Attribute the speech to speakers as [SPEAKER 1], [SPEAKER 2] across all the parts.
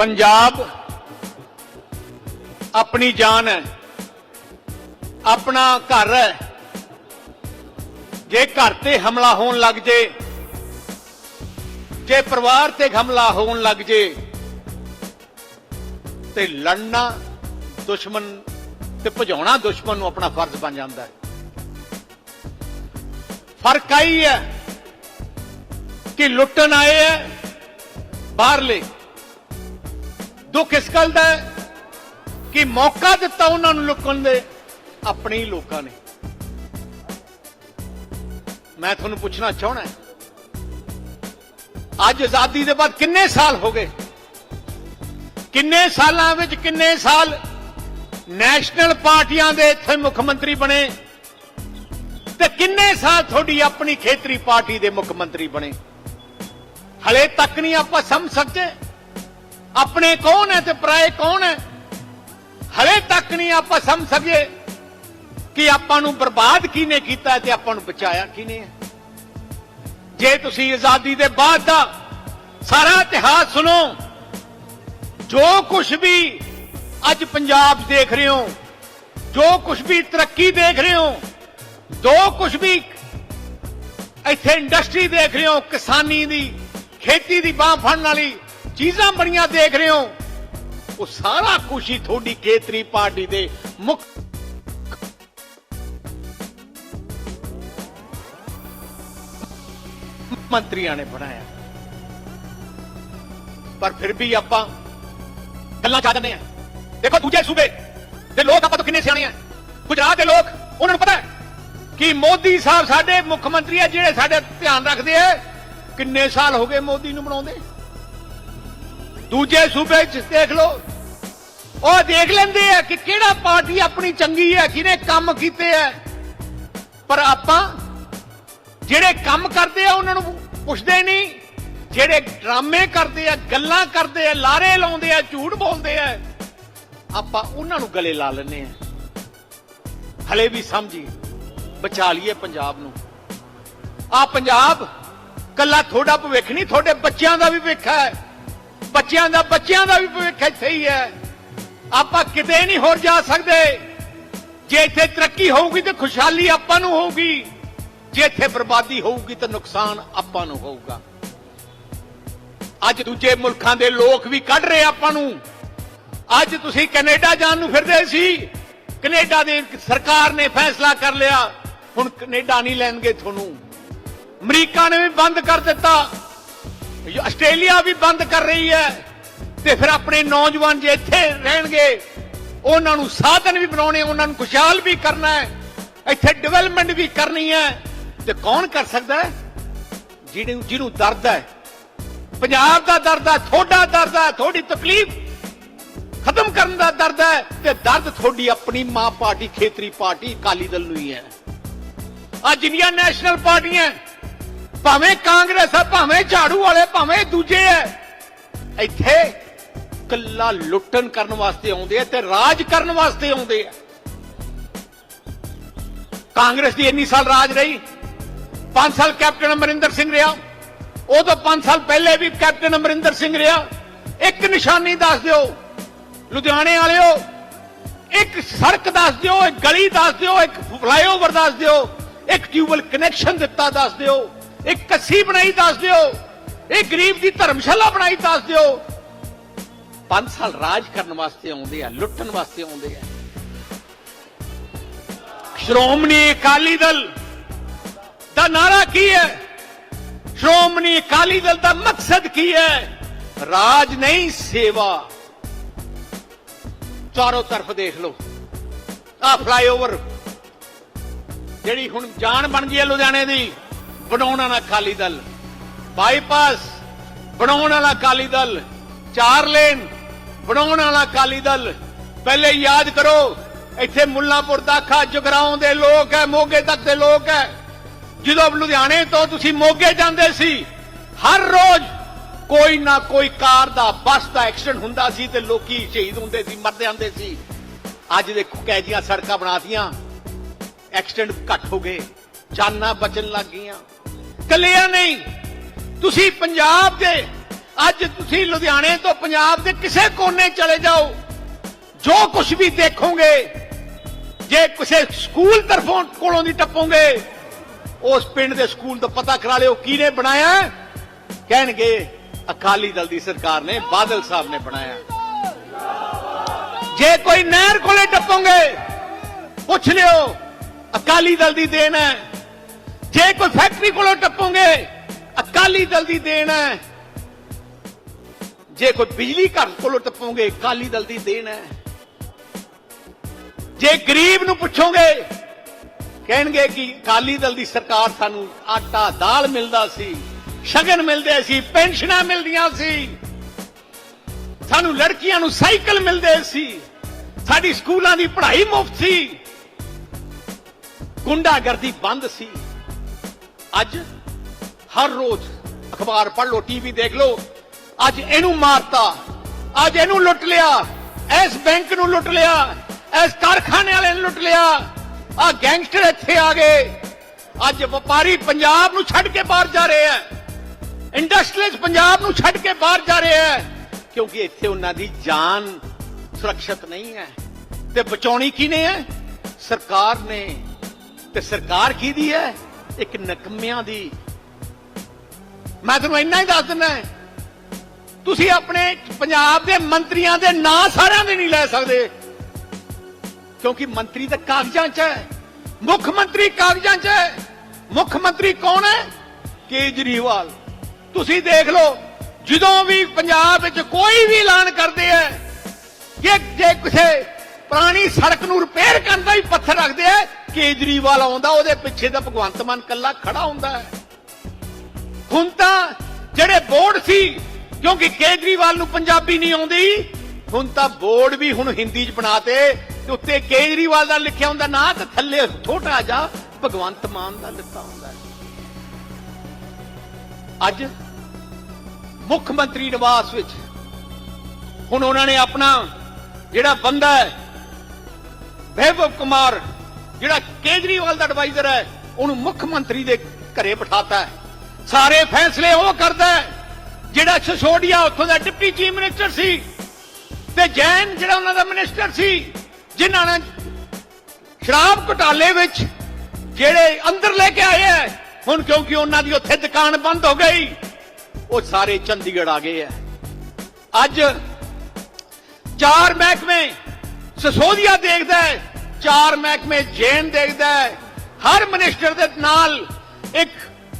[SPEAKER 1] ਪੰਜਾਬ ਆਪਣੀ ਜਾਨ ਹੈ, ਆਪਣਾ ਘਰ ਹੈ। ਜੇ ਘਰ ਤੇ ਹਮਲਾ ਹੋਣ ਲੱਗ ਜੇ ਜੇ ਪਰਿਵਾਰ ਤੇ ਹਮਲਾ ਹੋਣ ਲੱਗ ਜੇ, ਤੇ ਲੜਨਾ ਦੁਸ਼ਮਣ ਤੇ ਭਜਾਉਣਾ ਦੁਸ਼ਮਣ ਨੂੰ ਆਪਣਾ ਫਰਜ਼ ਬਣ ਜਾਂਦਾ ਹੈ। ਫ਼ਰਕ ਆਈ ਹੈ ਕਿ ਲੁੱਟਣ ਆਏ ਹੈ ਬਾਹਰਲੇ। ਦੁੱਖ ਇਸ ਗੱਲ ਦਾ ਹੈ ਕਿ ਮੌਕਾ ਦਿੱਤਾ ਉਹਨਾਂ ਨੂੰ ਲੁਕਣ ਦੇ ਆਪਣੇ ਹੀ ਲੋਕਾਂ ਨੇ। ਮੈਂ ਤੁਹਾਨੂੰ ਪੁੱਛਣਾ ਚਾਹਣਾ ਅੱਜ ਆਜ਼ਾਦੀ ਦੇ ਬਾਅਦ ਕਿੰਨੇ ਸਾਲ ਹੋ ਗਏ? ਕਿੰਨੇ ਸਾਲਾਂ ਵਿੱਚ ਕਿੰਨੇ ਸਾਲ ਨੈਸ਼ਨਲ ਪਾਰਟੀਆਂ ਦੇ ਇੱਥੇ ਮੁੱਖ ਮੰਤਰੀ ਬਣੇ ਤੇ ਕਿੰਨੇ ਸਾਲ ਤੁਹਾਡੀ ਆਪਣੀ ਖੇਤਰੀ ਪਾਰਟੀ ਦੇ ਮੁੱਖ ਮੰਤਰੀ ਬਣੇ? ਹਲੇ ਤੱਕ ਨਹੀਂ ਆਪਾਂ ਸਮਝ ਸਕਦੇ ਆਪਣੇ ਕੌਣ ਹੈ ਤੇ ਪਰਾਏ ਕੌਣ ਹੈ? ਹਲੇ ਤੱਕ ਨਹੀਂ ਆਪਾਂ ਸਮਝ ਸਕੀਏ ਕਿ ਆਪਾਂ ਨੂੰ ਬਰਬਾਦ ਕਿਹਨੇ ਕੀਤਾ ਤੇ ਆਪਾਂ ਨੂੰ ਬਚਾਇਆ ਕਿਹਨੇ ਜੇ ਤੁਸੀਂ ਆਜ਼ਾਦੀ ਦੇ ਬਾਅਦ ਦਾ ਸਾਰਾ ਇਤਿਹਾਸ ਸੁਣੋ, ਜੋ ਕੁਝ ਵੀ ਅੱਜ ਪੰਜਾਬ ਦੇਖ ਰਹੇ ਹੋ, ਜੋ ਕੁਝ ਵੀ ਤਰੱਕੀ ਦੇਖ ਰਹੇ ਹੋ, ਜੋ ਕੁਝ ਵੀ ਇੱਥੇ ਇੰਡਸਟਰੀ ਦੇਖ ਰਹੇ ਹੋ, ਕਿਸਾਨੀ ਦੀ, ਖੇਤੀ ਦੀ ਬਾਹ ਫੜਨ ਵਾਲੀ ਚੀਜ਼ਾਂ ਬੜੀਆਂ ਦੇਖ ਰਹੇ ਹੋ। ਉਹ ਸਾਰਾ ਖੁਸ਼ੀ ਤੁਹਾਡੀ ਖੇਤਰੀ ਪਾਰਟੀ ਦੇ ਮੁੱਖ ਮੰਤਰੀਆਂ ਨੇ ਬਣਾਇਆ। ਪਰ ਫਿਰ ਵੀ ਆਪਾਂ ਗੱਲਾਂ ਕਰ ਦਿੰਦੇ ਆ ਦੇਖੋ ਦੂਜੇ ਸੂਬੇ ਦੇ ਲੋਕ ਆਪਾਂ ਤੋਂ ਕਿੰਨੇ ਸਿਆਣੇ ਆ। ਗੁਜਰਾਤ ਦੇ ਲੋਕ, ਉਹਨਾਂ ਨੂੰ ਪਤਾ ਹੈ ਕਿ ਮੋਦੀ ਸਾਹਿਬ ਸਾਡੇ ਮੁੱਖ ਮੰਤਰੀ ਆ ਜਿਹੜੇ ਸਾਡੇ ਧਿਆਨ ਰੱਖਦੇ ਆ। ਕਿੰਨੇ ਸਾਲ ਹੋ ਗਏ ਮੋਦੀ ਨੂੰ ਬਣਾਉਂਦੇ। ਦੂਜੇ ਸੂਬੇ ਚ ਦੇਖ ਲਓ। ਉਹ ਦੇਖ ਲੈਂਦੇ ਆ ਕਿ ਕਿਹੜਾ ਪਾਰਟੀ ਆਪਣੀ ਚੰਗੀ ਹੈ, ਕਿਹਨੇ ਕੰਮ ਕੀਤੇ ਆ। ਪਰ ਆਪਾਂ ਜਿਹੜੇ ਕੰਮ ਕਰਦੇ ਆ, ਉਹਨਾਂ ਨੂੰ ਪੁੱਛਦੇ ਨਹੀਂ। ਜਿਹੜੇ ਡਰਾਮੇ ਕਰਦੇ ਆ, ਗੱਲਾਂ ਕਰਦੇ ਆ, ਲਾਰੇ ਲਾਉਂਦੇ ਆ, ਝੂਠ ਬੋਲਦੇ ਆ, ਆਪਾਂ ਉਹਨਾਂ ਨੂੰ ਗਲੇ ਲਾ ਲੈਂਦੇ ਆ। ਹਲੇ ਵੀ ਸਮਝੀ, ਬਚਾ ਲਈਏ ਪੰਜਾਬ ਨੂੰ। ਆ ਪੰਜਾਬ ਕੱਲਾ ਤੁਹਾਡਾ ਭਵਿੱਖ ਨਹੀਂ, ਤੁਹਾਡੇ ਬੱਚਿਆਂ ਦਾ ਵੀ ਭਵਿੱਖ ਹੈ। ਬੱਚਿਆਂ ਦਾ ਬੱਚਿਆਂ ਦਾ ਵੀ ਭਵਿੱਖ ਇੱਥੇ ਹੀ ਹੈ। ਆਪਾਂ ਕਿਤੇ ਨਹੀਂ ਹੋਰ ਜਾ ਸਕਦੇ। ਜੇ ਇੱਥੇ ਤਰੱਕੀ ਹੋਊਗੀ ਤੇ ਖੁਸ਼ਹਾਲੀ ਆਪਾਂ ਨੂੰ ਹੋਊਗੀ। ਜੇ ਇੱਥੇ ਬਰਬਾਦੀ ਹੋਊਗੀ ਤਾਂ ਨੁਕਸਾਨ ਆਪਾਂ ਨੂੰ ਹੋਊਗਾ। ਅੱਜ ਦੂਜੇ ਮੁਲਕਾਂ ਦੇ ਲੋਕ ਵੀ ਕੱਢ ਰਹੇ ਆਪਾਂ ਨੂੰ। ਅੱਜ ਤੁਸੀਂ ਕੈਨੇਡਾ ਜਾਣ ਨੂੰ ਫਿਰਦੇ ਸੀ। ਕੈਨੇਡਾ ਦੀ ਸਰਕਾਰ ਨੇ ਫੈਸਲਾ ਕਰ ਲਿਆ। ਹੁਣ ਕੈਨੇਡਾ ਨਹੀਂ ਲੈਣਗੇ ਤੁਹਾਨੂੰ। ਅਮਰੀਕਾ ਨੇ ਵੀ ਬੰਦ ਕਰ ਦਿੱਤਾ। ਆਸਟ੍ਰੇਲੀਆ ਵੀ ਬੰਦ ਕਰ ਰਹੀ ਹੈ ਤੇ ਫਿਰ ਆਪਣੇ ਨੌਜਵਾਨ ਜੇ ਇੱਥੇ ਰਹਿਣਗੇ, ਉਹਨਾਂ ਨੂੰ ਸਾਧਨ ਵੀ ਬਣਾਉਣੇ, ਉਹਨਾਂ ਨੂੰ ਖੁਸ਼ਹਾਲ ਵੀ ਕਰਨਾ ਹੈ, ਇੱਥੇ ਡਿਵੈਲਪਮੈਂਟ ਵੀ ਕਰਨੀ ਹੈ, ਤੇ ਕੌਣ ਕਰ ਸਕਦਾ ਜਿਹੜੇ ਜਿਹਨੂੰ ਦਰਦ ਹੈ, ਪੰਜਾਬ ਦਾ ਦਰਦ ਹੈ, ਤੁਹਾਡਾ ਦਰਦ ਹੈ, ਤੁਹਾਡੀ ਤਕਲੀਫ ਖਤਮ ਕਰਨ ਦਾ ਦਰਦ ਹੈ, ਤੇ ਦਰਦ ਤੁਹਾਡੀ ਆਪਣੀ ਮਾਂ ਪਾਰਟੀ, ਖੇਤਰੀ ਪਾਰਟੀ ਅਕਾਲੀ ਦਲ ਨੂੰ ਹੀ ਹੈ। ਆ ਜਿੰਨੀਆਂ ਨੈਸ਼ਨਲ ਪਾਰਟੀਆਂ ਭਾਵੇਂ ਕਾਂਗਰਸ ਹੈ ਭਾਵੇਂ ਝਾੜੂ ਵਾਲੇ, ਭਾਵੇਂ ਦੂਜੇ ਹੈ ਇੱਥੇ ਕੱਲਾ ਲੁੱਟਣ ਕਰਨ ਵਾਸਤੇ ਆਉਂਦੇ ਆ ਤੇ ਰਾਜ ਕਰਨ ਵਾਸਤੇ ਆਉਂਦੇ ਆ। ਕਾਂਗਰਸ ਦੀ ਇੰਨੀ ਸਾਲ ਰਾਜ ਰਹੀ 5 ਸਾਲ ਕੈਪਟਨ ਅਮਰਿੰਦਰ ਸਿੰਘ ਰਿਹਾ। ਉਹ ਤੋਂ 5 ਸਾਲ ਪਹਿਲੇ ਵੀ ਕੈਪਟਨ ਅਮਰਿੰਦਰ ਸਿੰਘ ਰਿਹਾ। ਇੱਕ ਨਿਸ਼ਾਨੀ ਦੱਸ ਦਿਓ, ਲੁਧਿਆਣੇ ਵਾਲਿਓ, ਇੱਕ ਸੜਕ ਦੱਸ ਦਿਓ, ਇੱਕ ਗਲੀ ਦੱਸ ਦਿਓ, ਇੱਕ ਫਲਾਈਓਵਰ ਦੱਸ ਦਿਓ, ਇੱਕ ਟਿਊਬਲ ਕਨੈਕਸ਼ਨ ਦਿੱਤਾ ਦੱਸ ਦਿਓ। ਇਹ ਕੱਸੀ ਬਣਾਈ ਦੱਸ ਦਿਓ। ਇਹ ਗਰੀਬ ਦੀ ਧਰਮਸ਼ਾਲਾ ਬਣਾਈ ਦੱਸ ਦਿਓ। 5 ਸਾਲ ਰਾਜ ਕਰਨ ਵਾਸਤੇ ਆਉਂਦੇ ਆ, ਲੁੱਟਣ ਵਾਸਤੇ ਆਉਂਦੇ ਆ। ਸ਼੍ਰੋਮਣੀ ਅਕਾਲੀ ਦਲ ਦਾ ਨਾਰਾ ਕੀ ਹੈ? ਸ਼੍ਰੋਮਣੀ ਅਕਾਲੀ ਦਲ ਦਾ ਮਕਸਦ ਕੀ ਹੈ? ਰਾਜ ਨਹੀਂ, ਸੇਵਾ। ਚਾਰੋਂ ਤਰਫ ਦੇਖ ਲਓ। ਆ ਫਲਾਈਓਵਰ ਜਿਹੜੀ ਹੁਣ ਜਾਨ ਬਣ ਗਈ ਹੈ ਲੁਧਿਆਣੇ ਦੀ। ਬਣਾਉਣ ਵਾਲਾ ਅਕਾਲੀ ਦਲ ਬਾਈਪਾਸ ਬਣਾਉਣ ਵਾਲਾ ਅਕਾਲੀ ਦਲ, ਚਾਰ ਲੇਨ ਬਣਾਉਣ ਵਾਲਾ ਅਕਾਲੀ ਦਲ। ਪਹਿਲੇ ਯਾਦ ਕਰੋ, ਇੱਥੇ ਮੁੱਲਾਂਪੁਰ ਦਾਖਾ ਜਗਰਾਉਂ ਦੇ ਲੋਕ ਹੈ, ਮੋਗੇ ਤੱਕ ਦੇ ਲੋਕ ਹੈ। ਜਦੋਂ ਲੁਧਿਆਣੇ ਤੋਂ ਤੁਸੀਂ ਮੋਗੇ ਜਾਂਦੇ ਸੀ, ਹਰ ਰੋਜ਼ ਕੋਈ ਨਾ ਕੋਈ ਕਾਰ ਦਾ, ਬੱਸ ਦਾ ਐਕਸੀਡੈਂਟ ਹੁੰਦਾ ਸੀ ਤੇ ਲੋਕੀ ਸ਼ਹੀਦ ਹੁੰਦੇ ਸੀ, ਮਰਦੇ ਜਾਂਦੇ ਸੀ। ਅੱਜ ਦੇਖੋ ਕਹਿ ਕੈਜੀਆਂ ਸੜਕਾਂ ਬਣਾਤੀਆਂ। ਐਕਸੀਡੈਂਟ ਘੱਟ ਹੋ ਗਏ, ਜਾਨਾਂ ਬਚਣ ਲੱਗ ਗਈਆਂ। ਕੱਲਿਆਂ ਨਹੀਂ। ਤੁਸੀਂ ਪੰਜਾਬ ਦੇ, ਅੱਜ ਤੁਸੀਂ ਲੁਧਿਆਣੇ ਤੋਂ ਪੰਜਾਬ ਦੇ ਕਿਸੇ ਕੋਨੇ ਚਲੇ ਜਾਓ। ਜੋ ਕੁਝ ਵੀ ਦੇਖੋਗੇ, ਜੇ ਕਿਸੇ ਸਕੂਲ ਤਰਫੋਂ ਕੋਲੋਂ ਦੀ ਟੱਪੋਗੇ, ਉਸ ਪਿੰਡ ਦੇ ਸਕੂਲ ਦਾ ਪਤਾ ਕਰਾ ਲਿਓ ਕਿਹਨੇ ਬਣਾਇਆ। ਕਹਿਣਗੇ, ਅਕਾਲੀ ਦਲ ਦੀ ਸਰਕਾਰ ਨੇ, ਬਾਦਲ ਸਾਹਿਬ ਨੇ ਬਣਾਇਆ। ਜੇ ਕੋਈ ਨਹਿਰ ਕੋਲੇ ਟੱਪੋਗੇ, ਪੁੱਛ ਲਿਓ, ਅਕਾਲੀ ਦਲ ਦੀ ਦੇਣ ਹੈ। ਜੇ ਕੋਈ ਫੈਕਟਰੀ ਕੋਲੋਂ ਟੱਪੋਗੇ, ਅਕਾਲੀ ਦਲ ਦੀ ਦੇਣ ਹੈ। ਜੇ ਕੋਈ ਬਿਜਲੀ ਘਰ ਕੋਲੋਂ ਟੱਪੋਗੇ, ਅਕਾਲੀ ਦਲ ਦੀ ਦੇਣ ਹੈ। ਜੇ ਗਰੀਬ ਨੂੰ ਪੁੱਛੋਗੇ, ਕਹਿਣਗੇ ਕਿ ਅਕਾਲੀ ਦਲ ਦੀ ਸਰਕਾਰ ਸਾਨੂੰ ਆਟਾ, ਦਾਲ ਮਿਲਦਾ ਸੀ, ਸ਼ਗਨ ਮਿਲਦੇ ਸੀ, ਪੈਨਸ਼ਨਾਂ ਮਿਲਦੀਆਂ ਸੀ। ਸਾਨੂੰ ਲੜਕੀਆਂ ਨੂੰ ਸਾਈਕਲ ਮਿਲਦੇ ਸੀ। ਸਾਡੀ ਸਕੂਲਾਂ ਦੀ ਪੜ੍ਹਾਈ ਮੁਫਤ ਸੀ। ਗੁੰਡਾਗਰਦੀ ਬੰਦ ਸੀ। ਅੱਜ ਹਰ ਰੋਜ਼ ਅਖਬਾਰ ਪੜ੍ਹ ਲਓ ਟੀਵੀ ਦੇਖ ਲਓ। ਅੱਜ ਇਹਨੂੰ ਮਾਰਤਾ, ਅੱਜ ਇਹਨੂੰ ਲੁੱਟ ਲਿਆ, ਇਸ ਬੈਂਕ ਨੂੰ ਲੁੱਟ ਲਿਆ, ਇਸ ਕਾਰਖਾਨੇ ਵਾਲੇ ਨੂੰ ਲੁੱਟ ਲਿਆ। ਆ ਗੈਂਗਸਟਰ ਇੱਥੇ ਆ ਗਏ। ਅੱਜ ਵਪਾਰੀ ਪੰਜਾਬ ਨੂੰ ਛੱਡ ਕੇ ਬਾਹਰ ਜਾ ਰਹੇ ਆ। ਇੰਡਸਟਰੀਜ਼ ਪੰਜਾਬ ਨੂੰ ਛੱਡ ਕੇ ਬਾਹਰ ਜਾ ਰਹੇ ਆ। ਕਿਉਂਕਿ ਇੱਥੇ ਉਹਨਾਂ ਦੀ ਜਾਨ ਸੁਰੱਖਿਅਤ ਨਹੀਂ ਹੈ। ਤੇ ਬਚਾਉਣੀ ਕਿਹਨੇ ਹੈ? ਸਰਕਾਰ ਨੇ। ਤੇ ਸਰਕਾਰ ਕਿਹਦੀ ਹੈ? ਇੱਕ ਨਕਮਿਆਂ ਦੀ। ਮੈਂ ਤੁਹਾਨੂੰ ਇੰਨਾ ਹੀ ਦੱਸ ਦਿੰਦਾ ਤੁਸੀਂ ਆਪਣੇ ਪੰਜਾਬ ਦੇ ਮੰਤਰੀਆਂ ਦੇ ਨਾਂ ਸਾਰਿਆਂ ਦੇ ਨਹੀਂ ਲੈ ਸਕਦੇ। ਕਿਉਂਕਿ ਮੰਤਰੀ ਤਾਂ ਕਾਗਜ਼ਾਂ 'ਚ ਹੈ। ਮੁੱਖ ਮੰਤਰੀ ਕਾਗਜ਼ਾਂ 'ਚ ਹੈ। ਮੁੱਖ ਮੰਤਰੀ ਕੌਣ ਹੈ? ਕੇਜਰੀਵਾਲ। ਤੁਸੀਂ ਦੇਖ ਲਓ, ਜਦੋਂ ਵੀ ਪੰਜਾਬ ਵਿੱਚ ਕੋਈ ਵੀ ਐਲਾਨ ਕਰਦੇ ਹੈ ਕਿ ਜੇ ਕਿਸੇ ਪੁਰਾਣੀ ਸੜਕ ਨੂੰ ਰਿਪੇਅਰ ਕਰਨ ਦਾ ਵੀ ਪੱਥਰ ਰੱਖਦੇ ਆ ਕੇਜਰੀਵਾਲ ਆਉਂਦਾ, ਉਹਦੇ ਪਿੱਛੇ ਤਾਂ ਭਗਵੰਤ ਮਾਨ ਕੱਲਾ ਖੜਾ ਹੁੰਦਾ ਹੈ। ਹੁਣ ਤਾਂ ਜਿਹੜੇ ਬੋਰਡ ਸੀ, ਕਿਉਂਕਿ ਕੇਜਰੀਵਾਲ ਨੂੰ ਪੰਜਾਬੀ ਨਹੀਂ ਆਉਂਦੀ, ਹੁਣ ਤਾਂ ਬੋਰਡ ਵੀ ਹੁਣ ਹਿੰਦੀ 'ਚ ਬਣਾਤੇ, ਤੇ ਉੱਤੇ ਕੇਜਰੀਵਾਲ ਦਾ ਲਿਖਿਆ ਹੁੰਦਾ, ਨਾ ਤੇ ਥੱਲੇ ਛੋਟਾ ਜਾ ਭਗਵੰਤ ਮਾਨ ਦਾ ਲਿਖਿਆ ਹੁੰਦਾ ਅੱਜ ਮੁੱਖ ਮੰਤਰੀ ਨਿਵਾਸ ਵਿੱਚ ਹੁਣ ਉਹਨਾਂ ਨੇ ਆਪਣਾ ਜਿਹੜਾ ਬੰਦਾ ਹੈ, ਵੈਭਵ ਕੁਮਾਰ ਜਿਹੜਾ ਕੇਜਰੀਵਾਲ ਦਾ ਐਡਵਾਈਜ਼ਰ ਹੈ, ਉਹਨੂੰ ਮੁੱਖ ਮੰਤਰੀ ਦੇ ਘਰੇ ਬਿਠਾਤਾ ਹੈ। ਸਾਰੇ ਫੈਸਲੇ ਉਹ ਕਰਦਾ ਹੈ, ਜਿਹੜਾ ਸਿਸੋਡੀਆ ਉੱਥੋਂ ਦਾ ਡਿਪਟੀ ਚੀਫ ਮਿਨਿਸਟਰ ਸੀ ਤੇ ਜੈਨ ਜਿਹੜਾ ਉਹਨਾਂ ਦਾ ਮਿਨਿਸਟਰ ਸੀ, ਜਿਨ੍ਹਾਂ ਨੇ ਸ਼ਰਾਬ ਘੁਟਾਲੇ ਵਿੱਚ ਜਿਹੜੇ ਅੰਦਰ ਲੈ ਕੇ ਆਏ ਹੈ, ਹੁਣ ਕਿਉਂਕਿ ਉਹਨਾਂ ਦੀ ਉੱਥੇ ਦੁਕਾਨ ਬੰਦ ਹੋ ਗਈ, ਉਹ ਸਾਰੇ ਚੰਡੀਗੜ੍ਹ ਆ ਗਏ ਹੈ। ਅੱਜ ਚਾਰ ਮਹਿਕਮੇ ਸਸੋਦੀਆ ਦੇਖਦਾ ਹੈ ਚਾਰ ਮਹਿਕਮੇ ਜੇਨ ਦੇਖਦਾ ਹੈ। ਹਰ ਮਿਨਿਸਟਰ ਦੇ ਨਾਲ ਇੱਕ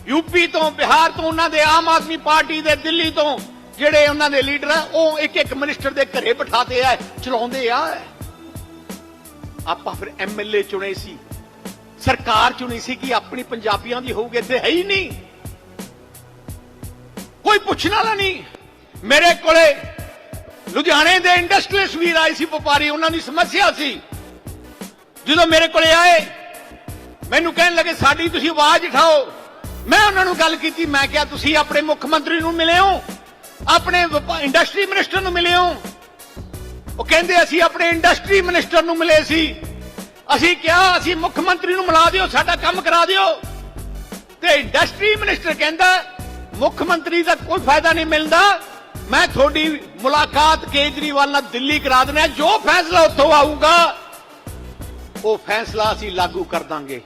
[SPEAKER 1] ਯੂਪੀ ਤੋਂ, ਬਿਹਾਰ ਤੋਂ ਉਹਨਾਂ ਦੇ ਆਮ ਆਦਮੀ ਪਾਰਟੀ ਦੇ, ਦਿੱਲੀ ਤੋਂ ਜਿਹੜੇ ਉਹਨਾਂ ਦੇ ਲੀਡਰ ਹੈ ਉਹ ਇੱਕ ਇੱਕ ਮਿਨਿਸਟਰ ਦੇ ਘਰੇ ਬਿਠਾਤੇ ਆ, ਚਲਾਉਂਦੇ ਆ। ਆਪਾਂ ਫਿਰ ਐਮਐਲਏ ਚੁਣੇ ਸੀ। ਸਰਕਾਰ ਚੁਣੀ ਸੀ ਕਿ ਆਪਣੀ ਪੰਜਾਬੀਆਂ ਦੀ ਹੋਊਗੀ, ਇੱਥੇ ਹੈ ਹੀ ਨਹੀਂ। ਕੋਈ ਪੁੱਛਣ ਵਾਲਾ ਨਹੀਂ। ਮੇਰੇ ਕੋਲੇ ਲੁਧਿਆਣੇ ਦੇ ਇੰਡਸਟਰੀਅਲਿਸਟ ਵੀਰ ਆਏ ਸੀ, ਵਪਾਰੀ, ਉਹਨਾਂ ਦੀ ਸਮੱਸਿਆ ਸੀ। ਜਦੋਂ ਮੇਰੇ ਕੋਲੇ ਆਏ, ਮੈਨੂੰ ਕਹਿਣ ਲੱਗੇ, ਸਾਡੀ ਤੁਸੀਂ ਆਵਾਜ਼ ਉਠਾਓ। ਮੈਂ ਉਹਨਾਂ ਨੂੰ ਗੱਲ ਕੀਤੀ, ਮੈਂ ਕਿਹਾ, ਤੁਸੀਂ ਆਪਣੇ ਮੁੱਖ ਮੰਤਰੀ ਨੂੰ ਮਿਲੇ ਹੋ? ਆਪਣੇ ਇੰਡਸਟਰੀ ਮਿਨਿਸਟਰ ਨੂੰ ਮਿਲੇ ਹੋ? ਉਹ ਕਹਿੰਦੇ, ਅਸੀਂ ਆਪਣੇ ਇੰਡਸਟਰੀ ਮਿਨਿਸਟਰ ਨੂੰ ਮਿਲੇ ਸੀ। ਅਸੀਂ ਕਿਹਾ, ਅਸੀਂ ਮੁੱਖ ਮੰਤਰੀ ਨੂੰ ਮਿਲਾ ਦਿਓ, ਸਾਡਾ ਕੰਮ ਕਰਾ ਦਿਓ। ਤੇ ਇੰਡਸਟਰੀ ਮਿਨਿਸਟਰ ਕਹਿੰਦਾ, ਮੁੱਖ ਮੰਤਰੀ ਦਾ ਕੋਈ ਫਾਇਦਾ ਨਹੀਂ ਮਿਲਦਾ। ਮੈਂ ਤੁਹਾਡੀ ਮੁਲਾਕਾਤ ਕੇਜਰੀਵਾਲ ਨਾਲ ਦਿੱਲੀ ਕਰਾ ਦੇਣਾ ਜੋ ਫੈਸਲਾ ਉੱਥੋਂ ਆਊਗਾ ਉਹ ਫੈਸਲਾ ਅਸੀਂ ਲਾਗੂ ਕਰ ਦਾਂਗੇ।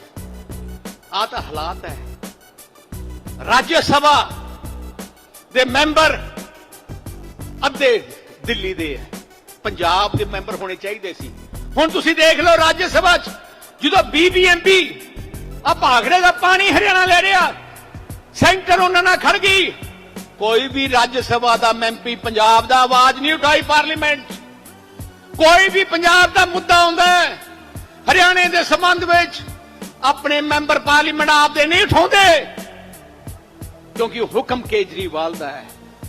[SPEAKER 1] ਆ ਤਾਂ ਹਾਲਾਤ ਹੈ। ਰਾਜ ਸਭਾ ਦੇ ਮੈਂਬਰ ਅੱਧੇ ਦਿੱਲੀ ਦੇ ਹੈ। ਪੰਜਾਬ ਦੇ ਮੈਂਬਰ ਹੋਣੇ ਚਾਹੀਦੇ ਸੀ। ਹੁਣ ਤੁਸੀਂ ਦੇਖ ਲਓ ਰਾਜ ਸਭਾ 'ਚ ਜਦੋਂ ਬੀਬੀਐਮਪੀ ਆ ਭਾਗੜੇ ਦਾ ਪਾਣੀ ਹਰਿਆਣਾ ਲੈ ਰਿਹਾ, ਸੈਂਟਰ ਉਹਨਾਂ ਨਾਲ ਖੜ ਗਈ। ਕੋਈ ਵੀ ਰਾਜ ਸਭਾ ਦਾ ਐਮਪੀ ਪੰਜਾਬ ਦਾ ਆਵਾਜ਼ ਨਹੀਂ ਉਠਾਈ ਪਾਰਲੀਮੈਂਟ ਕੋਈ ਵੀ ਪੰਜਾਬ ਦਾ ਮੁੱਦਾ ਆਉਂਦਾ ਹੈ। ਹਰਿਆਣੇ ਦੇ ਸੰਬੰਧ ਵਿੱਚ ਆਪਣੇ ਮੈਂਬਰ ਪਾਰਲੀਮੈਂਟ ਆਪਦੇ ਨਹੀਂ ਉਠਾਉਂਦੇ। ਕਿਉਂਕਿ ਹੁਕਮ ਕੇਜਰੀਵਾਲ ਦਾ ਹੈ।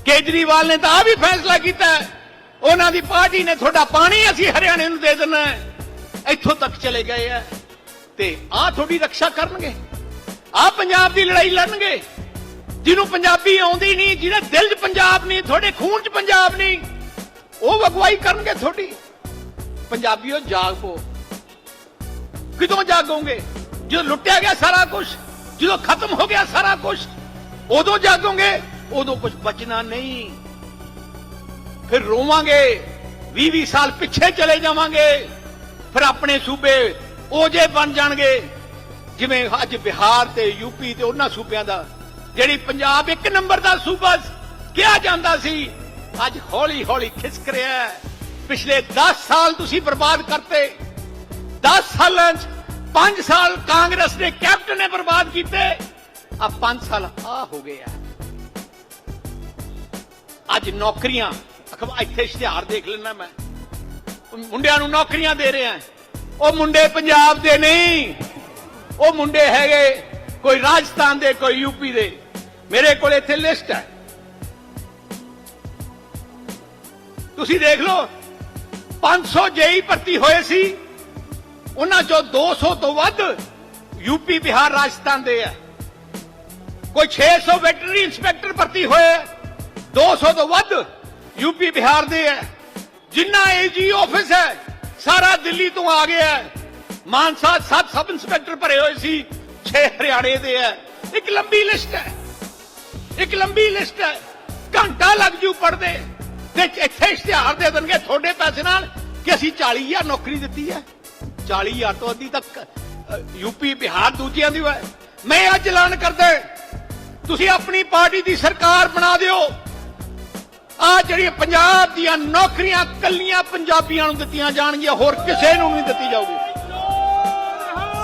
[SPEAKER 1] ਕੇਜਰੀਵਾਲ ਨੇ ਤਾਂ ਆ ਵੀ ਫੈਸਲਾ ਕੀਤਾ ਉਹਨਾਂ ਦੀ ਪਾਰਟੀ ਨੇ ਤੁਹਾਡਾ ਪਾਣੀ ਅਸੀਂ ਹਰਿਆਣੇ ਨੂੰ ਦੇ ਦੇਣਾ ਇੱਥੋਂ ਤੱਕ ਚਲੇ ਗਏ ਆ। ਤੇ ਆ ਤੁਹਾਡੀ ਰੱਖਿਆ ਕਰਨਗੇ। ਆ ਪੰਜਾਬ ਦੀ ਲੜਾਈ ਲੜਨਗੇ। ਜਿਹਨੂੰ ਪੰਜਾਬੀ ਆਉਂਦੀ ਨਹੀਂ, ਜਿਹਦੇ ਦਿਲ 'ਚ ਪੰਜਾਬ ਨਹੀਂ, ਤੁਹਾਡੇ ਖੂਨ 'ਚ ਪੰਜਾਬ ਨਹੀਂ, ਉਹ ਅਗਵਾਈ ਕਰਨਗੇ ਤੁਹਾਡੀ। ਪੰਜਾਬੀਓ ਜਾਗ ਪੋ ਕਿਦੋਂ ਜਾਗੋਗੇ? ਜਦੋਂ ਲੁੱਟਿਆ ਗਿਆ ਸਾਰਾ ਕੁਝ ਜਦੋਂ ਖਤਮ ਹੋ ਗਿਆ ਸਾਰਾ ਕੁਝ ਉਦੋਂ ਜਾਗੋਗੇ? ਉਦੋਂ ਕੁਝ ਬਚਣਾ ਨਹੀਂ। ਫਿਰ ਰੋਵਾਂਗੇ 20 20 ਸਾਲ ਪਿੱਛੇ ਚਲੇ ਜਾਵਾਂਗੇ। ਫਿਰ ਆਪਣੇ ਸੂਬੇ ਉਹ ਜੇ ਬਣ ਜਾਣਗੇ। ਜਿਵੇਂ ਅੱਜ ਬਿਹਾਰ ਤੇ ਯੂਪੀ ਤੇ ਉਹਨਾਂ ਸੂਬਿਆਂ ਦਾ, ਜਿਹੜੀ ਪੰਜਾਬ ਇੱਕ ਨੰਬਰ ਦਾ ਸੂਬਾ ਕਿਹਾ ਜਾਂਦਾ ਸੀ, ਅੱਜ ਹੌਲੀ ਹੌਲੀ ਖਿਸਕ ਰਿਹਾ ਪਿਛਲੇ 10 ਸਾਲ ਤੁਸੀਂ ਬਰਬਾਦ ਕਰਤੇ। 10 ਸਾਲਾਂ ਚ 5 ਸਾਲ ਕਾਂਗਰਸ ਦੇ ਕੈਪਟਨ ਨੇ ਬਰਬਾਦ ਕੀਤੇ। ਆ 5 ਸਾਲ ਆ ਹੋ ਗਏ ਆ। ਅੱਜ ਨੌਕਰੀਆਂ ਅਖਬਾਰ ਇੱਥੇ ਇਸ਼ਤਿਹਾਰ ਦੇਖ ਲੈਣਾ ਮੈਂ। ਮੁੰਡਿਆਂ ਨੂੰ ਨੌਕਰੀਆਂ ਦੇ ਰਹੇ ਆ ਉਹ ਮੁੰਡੇ ਪੰਜਾਬ ਦੇ ਨਹੀਂ। ਉਹ ਮੁੰਡੇ ਹੈਗੇ ਕੋਈ ਰਾਜਸਥਾਨ ਦੇ, ਕੋਈ ਯੂਪੀ ਦੇ। ਮੇਰੇ ਕੋਲ ਇੱਥੇ ਲਿਸਟ ਹੈ। ਤੁਸੀਂ ਦੇਖ ਲਓ 500 ਜੇਈ ਭਰਤੀ ਹੋਏ ਸੀ। ਉਹਨਾਂ ਚੋਂ 200 ਤੋਂ ਵੱਧ ਯੂਪੀ ਬਿਹਾਰ, ਰਾਜਸਥਾਨ ਦੇ ਆ। ਕੋਈ 600 ਵੈਟਰਨਰੀ ਇੰਸਪੈਕਟਰ ਭਰਤੀ ਹੋਏ 200 ਤੋਂ ਵੱਧ ਯੂਪੀ ਬਿਹਾਰ ਦੇ ਹੈ ਜਿੰਨਾ ਏਜੀ ਆਫਿਸ ਹੈ, ਸਾਰਾ ਦਿੱਲੀ ਤੋਂ ਆ ਗਿਆ ਮਾਨਸਾ ਸੱਤ ਸਬ ਇੰਸਪੈਕਟਰ ਭਰੇ ਹੋਏ ਸੀ 6 ਹਰਿਆਣੇ ਦੇ ਹੈ ਇੱਕ ਲੰਬੀ ਲਿਸਟ ਹੈ, ਇੱਕ ਲੰਬੀ ਲਿਸਟ ਹੈ। ਘੰਟਾ ਲੱਗ ਜੂ ਪੜਦੇ ਤੇ ਇੱਥੇ ਇਸ਼ਤਿਹਾਰ ਦੇ ਦੇਣਗੇ ਤੁਹਾਡੇ ਪੈਸੇ ਨਾਲ ਕਿ ਅਸੀਂ 40000 ਨੌਕਰੀ ਦਿੱਤੀ ਹੈ। 40000 ਤੋਂ ਤੱਕ ਯੂਪੀ ਬਿਹਾਰ ਦੂਜਿਆਂ ਦੀ ਹੈ ਮੈਂ ਅੱਜ ਐਲਾਨ ਕਰਦਾ ਤੁਸੀਂ ਆਪਣੀ ਪਾਰਟੀ ਦੀ ਸਰਕਾਰ ਬਣਾ ਦਿਓ। ਆ ਜਿਹੜੀ ਪੰਜਾਬ ਦੀਆਂ ਨੌਕਰੀਆਂ ਕੱਲੀਆਂ ਪੰਜਾਬੀਆਂ ਨੂੰ ਦਿੱਤੀਆਂ ਜਾਣਗੀਆਂ, ਹੋਰ ਕਿਸੇ ਨੂੰ ਨਹੀਂ ਦਿੱਤੀ ਜਾਊਗੀ।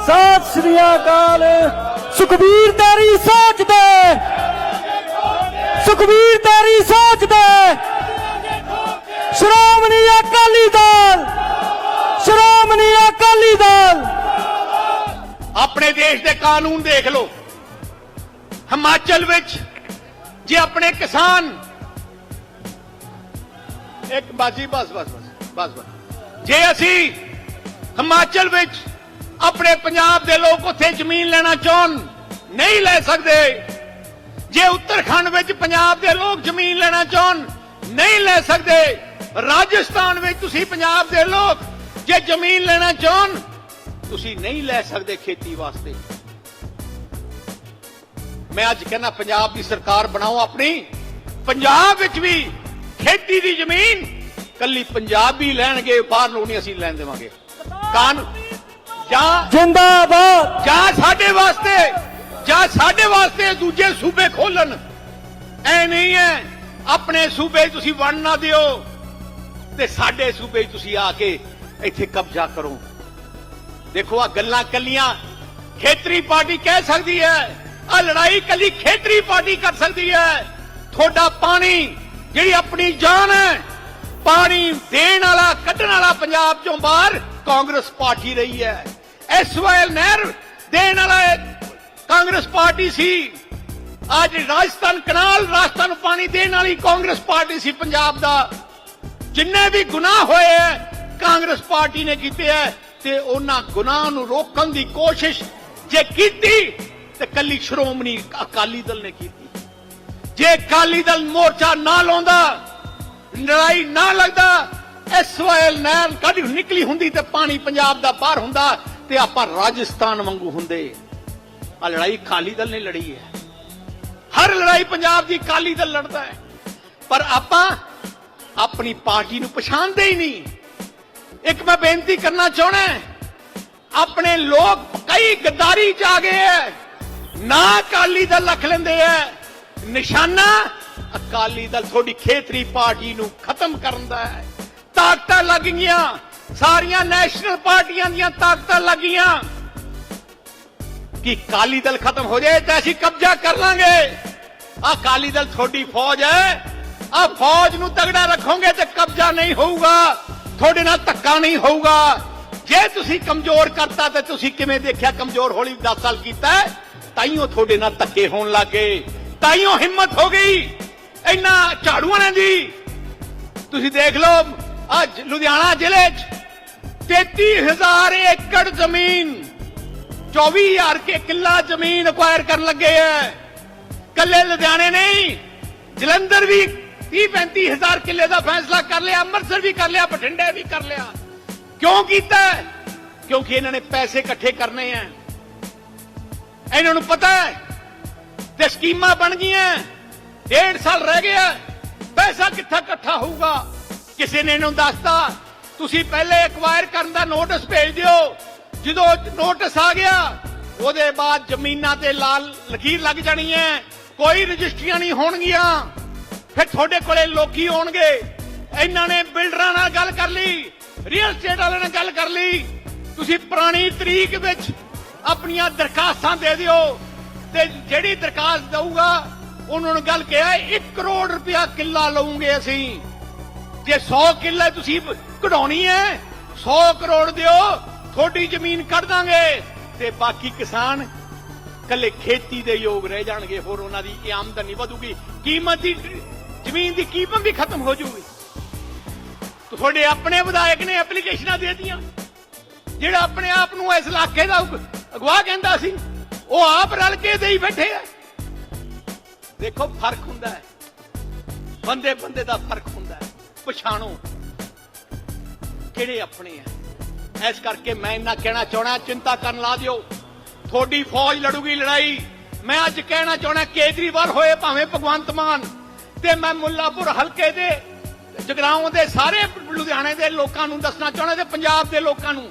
[SPEAKER 2] ਸਤਿ ਸ੍ਰੀ ਅਕਾਲ। ਸੁਖਬੀਰ ਤੇਰੀ ਸੋਚ ਦੇ ਸੁਖਬੀਰ ਤੇਰੀ ਸੋਚ ਦੇ ਸ਼੍ਰੋਮਣੀ ਅਕਾਲੀ ਦਲ। ਸ਼੍ਰੋਮਣੀ ਅਕਾਲੀ ਦਲ।
[SPEAKER 1] ਆਪਣੇ ਦੇਸ਼ ਦੇ ਕਾਨੂੰਨ ਦੇਖ ਲਓ। ਹਿਮਾਚਲ ਵਿੱਚ ਜੇ ਆਪਣੇ ਕਿਸਾਨ ਇੱਕ ਬਾਜੀ, ਬਸ ਬਸ ਬਸ ਬਸ ਬਸ। ਜੇ ਅਸੀਂ ਹਿਮਾਚਲ ਵਿੱਚ ਆਪਣੇ ਪੰਜਾਬ ਦੇ ਲੋਕ ਉੱਥੇ ਜ਼ਮੀਨ ਲੈਣਾ ਚਾਹਣ, ਨਹੀਂ ਲੈ ਸਕਦੇ। ਜੇ ਉੱਤਰਾਖੰਡ ਵਿੱਚ ਪੰਜਾਬ ਦੇ ਲੋਕ ਜ਼ਮੀਨ ਲੈਣਾ ਚਾਹਣ, ਨਹੀਂ ਲੈ ਸਕਦੇ। ਰਾਜਸਥਾਨ ਵਿੱਚ ਤੁਸੀਂ ਪੰਜਾਬ ਦੇ ਲੋਕ ਜੇ ਜ਼ਮੀਨ ਲੈਣਾ ਚਾਹਣ ਤੁਸੀਂ ਨਹੀਂ ਲੈ ਸਕਦੇ ਖੇਤੀ ਵਾਸਤੇ। ਮੈਂ ਅੱਜ ਕਹਿੰਦਾ ਪੰਜਾਬ ਦੀ ਸਰਕਾਰ ਬਣਾਓ ਆਪਣੀ। ਪੰਜਾਬ ਵਿੱਚ ਵੀ ਖੇਤੀ ਦੀ ਜ਼ਮੀਨ ਕੱਲੀ ਪੰਜਾਬੀ ਲੈਣਗੇ ਬਾਹਰ ਲੋਕ ਨਹੀਂ ਅਸੀਂ ਲੈਣ ਦੇਵਾਂਗੇ। ਕਾਨ ਜਾਂ
[SPEAKER 2] ਜਿੰਦਾਬਾਦ!
[SPEAKER 1] ਜਾਂ ਸਾਡੇ ਵਾਸਤੇ ਜਾਂ ਸਾਡੇ ਵਾਸਤੇ ਦੂਜੇ ਸੂਬੇ ਖੋਲਣ ਐ ਨਹੀਂ ਹੈ ਆਪਣੇ ਸੂਬੇ ਤੁਸੀਂ ਵੰਡ ਨਾ ਦਿਓ ਤੇ ਸਾਡੇ ਸੂਬੇ ਤੁਸੀਂ ਆ ਕੇ ਇੱਥੇ ਕਬਜ਼ਾ ਕਰੋ। ਦੇਖੋ ਆ ਗੱਲਾਂ ਕੱਲੀਆਂ ਖੇਤਰੀ ਪਾਰਟੀ ਕਹਿ ਸਕਦੀ ਹੈ ਆ ਲੜਾਈ ਕੱਲੀ ਖੇਤਰੀ ਪਾਰਟੀ ਕਰ ਸਕਦੀ ਹੈ। ਤੁਹਾਡਾ ਪਾਣੀ ਜਿਹੜੀ ਆਪਣੀ ਜਾਨ ਹੈ, ਪਾਣੀ ਦੇਣ ਵਾਲਾ, ਕੱਢਣ ਵਾਲਾ ਪੰਜਾਬ ਚੋਂ ਬਾਹਰ ਕਾਂਗਰਸ ਪਾਰਟੀ ਰਹੀ ਹੈ। ਐਸਵਾਈਐਲ ਨਹਿਰ ਦੇਣ ਵਾਲਾ ਕਾਂਗਰਸ ਪਾਰਟੀ ਸੀ। ਅੱਜ ਰਾਜਸਥਾਨ ਕਨਾਲ, ਰਾਜਸਥਾਨ ਪਾਣੀ ਦੇਣ ਵਾਲੀ ਕਾਂਗਰਸ ਪਾਰਟੀ ਸੀ ਪੰਜਾਬ ਦਾ। ਜਿੰਨੇ ਵੀ ਗੁਨਾਹ ਹੋਏ ਹੈ ਕਾਂਗਰਸ ਪਾਰਟੀ ਨੇ ਕੀਤੇ ਹੈ ਤੇ ਉਹਨਾਂ ਗੁਨਾਹ ਨੂੰ ਰੋਕਣ ਦੀ ਕੋਸ਼ਿਸ਼ ਜੇ ਕੀਤੀ ਤੇ ਕੱਲੀ ਸ਼੍ਰੋਮਣੀ ਅਕਾਲੀ ਦਲ ਨੇ ਕੀਤੀ। ਜੇ ਅਕਾਲੀ ਦਲ ਮੋਰਚਾ ਨਾ ਲਾਉਂਦਾ, ਲੜਾਈ ਨਾ ਲੱਗਦਾ ਐਸਵਾਈਐਲ ਨਹਿਰ ਕਦੀ ਨਿਕਲੀ ਹੁੰਦੀ ਤੇ ਪਾਣੀ ਪੰਜਾਬ ਦਾ ਬਾਹਰ ਹੁੰਦਾ ਤੇ ਆਪਾਂ ਰਾਜਸਥਾਨ ਵਾਂਗੂ ਹੁੰਦੇ। ਆ ਲੜਾਈ ਅਕਾਲੀ ਦਲ ਨੇ ਲੜੀ ਹੈ ਹਰ ਲੜਾਈ ਪੰਜਾਬ ਦੀ ਅਕਾਲੀ ਦਲ ਲੜਦਾ ਹੈ ਪਰ ਆਪਾਂ ਆਪਣੀ ਪਾਰਟੀ ਨੂੰ ਪਛਾਣਦੇ ਹੀ ਨਹੀਂ। ਇੱਕ ਮੈਂ ਬੇਨਤੀ ਕਰਨਾ ਚਾਹਣਾ ਆਪਣੇ ਲੋਕ ਕਈ ਗਦਾਰੀ ਚ ਆ ਗਏ ਹੈ ਨਾ ਅਕਾਲੀ ਦਲ ਰੱਖ ਲੈਂਦੇ ਹੈ ਨਿਸ਼ਾਨਾ ਅਕਾਲੀ ਦਲ ਤੁਹਾਡੀ ਖੇਤਰੀ ਪਾਰਟੀ ਨੂੰ ਖਤਮ ਕਰਨ ਦਾ ਹੈ ਤਾਕਤਾਂ ਲੱਗ ਗਈਆਂ। ਸਾਰੀਆਂ ਨੈਸ਼ਨਲ ਪਾਰਟੀਆਂ ਦੀਆਂ ਤਾਕਤਾਂ ਲੱਗ ਗਈਆਂ। ਕਿ ਅਕਾਲੀ ਦਲ ਖਤਮ ਹੋ ਜਾਏ ਤਾਂ ਅਸੀਂ ਕਬਜ਼ਾ ਕਰ ਲਾਂਗੇ। ਆ ਅਕਾਲੀ ਦਲ ਤੁਹਾਡੀ ਫੌਜ ਹੈ ਆ ਫੌਜ ਨੂੰ ਤਗੜਾ ਰੱਖੋਗੇ ਤੇ ਕਬਜ਼ਾ ਨਹੀਂ ਹੋਊਗਾ। ਤੁਹਾਡੇ ਨਾਲ ਧੱਕਾ ਨਹੀਂ ਹੋਊਗਾ। ਜੇ ਤੁਸੀਂ ਕਮਜ਼ੋਰ ਕਰਤਾ ਤੇ ਤੁਸੀਂ ਕਿਵੇਂ ਦੇਖਿਆ ਕਮਜ਼ੋਰ ਹੋਲੀ 10 ਸਾਲ ਕੀਤਾ ਹੈ? ਤਾਈਓ ਤੁਹਾਡੇ ਨਾਲ ਧੱਕੇ ਹੋਣ ਲੱਗੇ। ਤਾਈਓ ਹਿੰਮਤ ਹੋ ਗਈ। ਇੰਨਾ ਝਾੜੂਆਂ ਨੇ ਜੀ। ਤੁਸੀਂ ਦੇਖ ਲਓ, ਅੱਜ ਲੁਧਿਆਣਾ ਜ਼ਿਲ੍ਹੇ 'ਚ 33000 ਏਕੜ ਜ਼ਮੀਨ 24000 ਕੇ ਕਿੱਲਾ ਜ਼ਮੀਨ ਅਕਵਾਇਰ ਕਰਨ ਲੱਗੇ ਐ ਕੱਲੇ ਲੁਧਿਆਣੇ ਨਹੀਂ, ਜਲੰਧਰ ਵੀ 30 35000 ਕਿੱਲੇ ਦਾ ਫੈਸਲਾ ਕਰ ਲਿਆ, ਅੰਮ੍ਰਿਤਸਰ ਵੀ ਕਰ ਲਿਆ, ਬਠਿੰਡੇ ਵੀ ਕਰ ਲਿਆ। ਕਿਉਂ ਕੀਤਾ ਕਿਉਂਕਿ ਇਹਨਾਂ ਨੇ ਪੈਸੇ ਇਕੱਠੇ ਕਰਨੇ ਆ ਇਹਨਾਂ ਨੂੰ ਪਤਾ ਹੈ ਤੇ ਸਕੀਮਾਂ ਬਣ ਗਈਆਂ ਡੇਢ ਸਾਲ ਰਹਿ ਗਿਆ ਪੈਸਾ ਕਿੱਥਾ ਇਕੱਠਾ ਹੋਊਗਾ? ਕਿਸੇ ਨੇ ਇਹਨੂੰ ਦੱਸਤਾ, ਤੁਸੀਂ ਪਹਿਲੇ ਐਕਵਾਇਰ ਕਰਨ ਦਾ ਨੋਟਿਸ ਭੇਜ ਦਿਓ। ਜਦੋਂ ਨੋਟਿਸ ਆ ਗਿਆ, ਉਹਦੇ ਬਾਅਦ ਜ਼ਮੀਨਾਂ ਤੇ ਲਾਲ ਲਕੀਰ ਲੱਗ ਜਾਣੀ ਹੈ। ਕੋਈ ਰਜਿਸਟਰੀਆਂ ਨਹੀਂ ਹੋਣਗੀਆਂ। ਫਿਰ ਤੁਹਾਡੇ ਕੋਲੇ ਲੋਕੀ ਆਉਣਗੇ ਇਹਨਾਂ ਨੇ ਬਿਲਡਰਾਂ ਨਾਲ ਗੱਲ ਕਰ ਲਈ ਰੀਅਲ ਸਟੇਟ ਵਾਲਿਆਂ ਨਾਲ ਗੱਲ ਕਰ ਲਈ। ਤੁਸੀਂ ਪੁਰਾਣੀ ਤਰੀਕ ਵਿੱਚ ਆਪਣੀਆਂ ਦਰਖਾਸਤਾਂ ਦੇ ਦਿਓ ਤੇ ਜਿਹੜੀ ਦਰਖਾਸਤ ਦਊਗਾ, ਉਹਨਾਂ ਨੂੰ ਗੱਲ ਕਿਹਾ 1 ਕਰੋੜ ਰੁਪਇਆ ਕਿੱਲਾ ਲਵਾਂਗੇ ਅਸੀਂ। ਜੇ 100 ਕਿੱਲੇ ਤੁਸੀਂ ਕਢਾਉਣੀ ਹੈ 100 ਕਰੋੜ ਦਿਓ, ਤੁਹਾਡੀ ਜ਼ਮੀਨ ਕੱਢ ਦਾਂਗੇ। ਤੇ ਬਾਕੀ ਕਿਸਾਨ ਕੱਲੇ ਖੇਤੀ ਦੇ ਯੋਗ ਰਹਿ ਜਾਣਗੇ, ਹੋਰ ਉਹਨਾਂ ਦੀ ਆਮਦਨੀ ਵਧੂਗੀ। ਕੀਮਤ ਦੀ ਜ਼ਮੀਨ ਦੀ ਕੀਮਤ ਵੀ ਖਤਮ ਹੋ ਜਾਊਗੀ। ਤੁਹਾਡੇ ਆਪਣੇ ਵਿਧਾਇਕ ਨੇ ਐਪਲੀਕੇਸ਼ਨਾਂ ਦੇ ਦਿੱਤੀਆਂ। ਜਿਹੜਾ ਆਪਣੇ ਆਪ ਨੂੰ ਇਸ ਇਲਾਕੇ ਦਾ ਅਗਵਾ ਕਹਿੰਦਾ ਸੀ, ਉਹ ਆਪ ਰਲ ਕੇ ਦੇਈ ਬੈਠੇ ਆ। ਦੇਖੋ, ਫ਼ਰਕ ਹੁੰਦਾ ਹੈ। ਬੰਦੇ ਬੰਦੇ ਦਾ ਫ਼ਰਕ ਹੁੰਦਾ ਹੈ। ਪਛਾਣੋ ਕਿਹੜੇ ਆਪਣੇ ਆ। ਇਸ ਕਰਕੇ ਮੈਂ ਇੰਨਾ ਕਹਿਣਾ ਚਾਹਣਾ ਚਿੰਤਾ ਕਰਨ ਲਾ ਦਿਓ। ਤੁਹਾਡੀ ਫੌਜ ਲੜੂਗੀ ਲੜਾਈ। ਮੈਂ ਅੱਜ ਕਹਿਣਾ ਚਾਹਣਾ ਕੇਜਰੀਵਾਲ ਹੋਏ ਭਾਵੇਂ ਭਗਵੰਤ ਮਾਨ। ਤੇ ਮੈਂ ਮੁੱਲਾਪੁਰ ਹਲਕੇ ਦੇ ਜਗਰਾਉਂ ਦੇ ਸਾਰੇ ਲੁਧਿਆਣੇ ਦੇ ਲੋਕਾਂ ਨੂੰ ਦੱਸਣਾ ਚਾਹਣਾ ਤੇ ਪੰਜਾਬ ਦੇ ਲੋਕਾਂ ਨੂੰ।